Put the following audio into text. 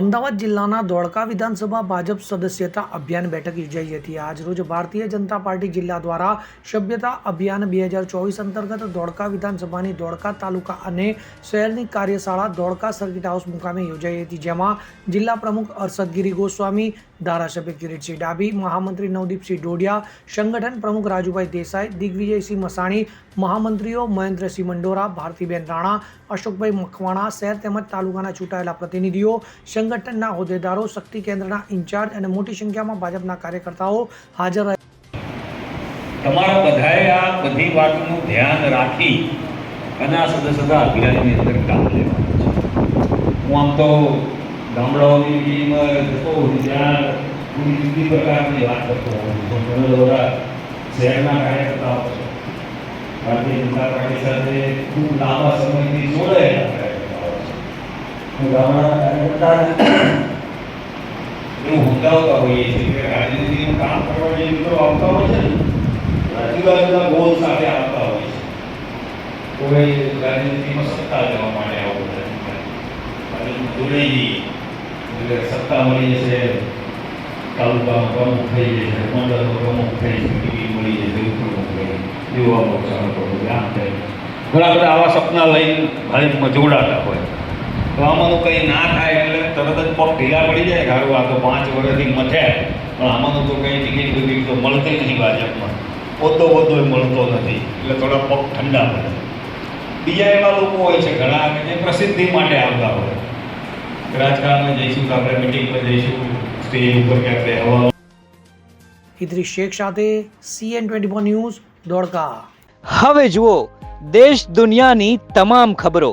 અમદાવાદ જિલ્લાના ધોળકા વિધાનસભા ભાજપ સદસ્યતા અભિયાન બેઠક યોજાઈ હતી. આજરોજ ભારતીય જનતા પાર્ટી જિલ્લા દ્વારા સભ્યતા અભિયાન બે હજાર ચોવીસ અંતર્ગત ધોળકા વિધાનસભાની ધોળકા તાલુકા અને શહેરની કાર્યશાળા ધોળકા સર્કિટ હાઉસ મુકામે યોજાઈ હતી, જેમાં જિલ્લા પ્રમુખ અરસદગીરી ગોસ્વામી, ધારાસભ્ય કિરીટસિંહ ડાબી મહામંત્રી નવદીપસિંહ ડોડિયા સંગઠન પ્રમુખ રાજુભાઈ દેસાઈ, દિગ્વિજયસિંહ મસાણી, મહામંત્રીઓ મહેન્દ્રસિંહ મંડોરા, ભારતીબેન રાણા, અશોકભાઈ મખવાણા શહેર તેમજ તાલુકાના ચૂંટાયેલા પ્રતિનિધિઓ સંગઠનના હોદ્દેદારો, શક્તિ કેન્દ્રના ઇન્ચાર્જ અને મોટી સંખ્યામાં ભાજપના કાર્યકર્તાઓ હાજર રહ્યા તમારા બધાએ આ બધી વાતનું ધ્યાન રાખી અને આ સદસ્યતા અભિયાનની અંદર કામ લેવાનું હું આમ તો ગામડાઓની મિટિંગમાં જતો હોઉં ત્યાં પૂરી જુદી પ્રકારની વાત કરતો હોઉં છું. ઘણા બધા શહેરના કાર્યકર્તાઓ છે. ભારતીય જનતા પાર્ટી સાથે ખૂબ લાંબા સમયથી કાર્યકર્તાઓ હું એવું સમજાવતા હોઈએ છીએ કે રાજનીતિનું કામ કરવા જે મિત્રો આવતા હોય ને જુદા જુદા સાથે આવતા હોય છે. કોઈ રાજનીતિમાં સત્તા લેવા માટે આવું બધા અને જોડાઈ એટલે સત્તા મળી જશે તાલુકાનો પ્રમુખ થઈ જશે મંડળનો પ્રમુખ થઈ જશે, ટીવી મળી જશે ઉપપ્રમુખ થઈ યુવા મોરચાનો પ્રમુખ, આમ થાય ઘણા બધા આવા સપના લઈને ભાજપમાં જોડાતા હોય. તો આમાંનું કંઈ ના થાય એટલે તરત જ પગ ઢીલા પડી જાય કે આ તો પાંચ વર્ષથી મથે પણ આમાંનું તો કંઈ ટિકિટ બિકિટ તો મળતી નથી ભાજપમાં. પોતો પોતો મળતો નથી. એટલે થોડા પગ ઠંડા પડે. બીજા એવા લોકો હોય છે ઘણા કે જે પ્રસિદ્ધિ માટે આવતા હોય. રાજકારણમાં જઈશું તો આપણે મિટિંગમાં જઈશું. સ્ટેજ ઉપર ક્યાંક રહેવા ઇદ્રિસ શેખ સાથે સીએન ટ્વેન્ટી ફોર ન્યૂઝ દોડકા. હવે જુઓ દેશ દુનિયાની તમામ ખબરો.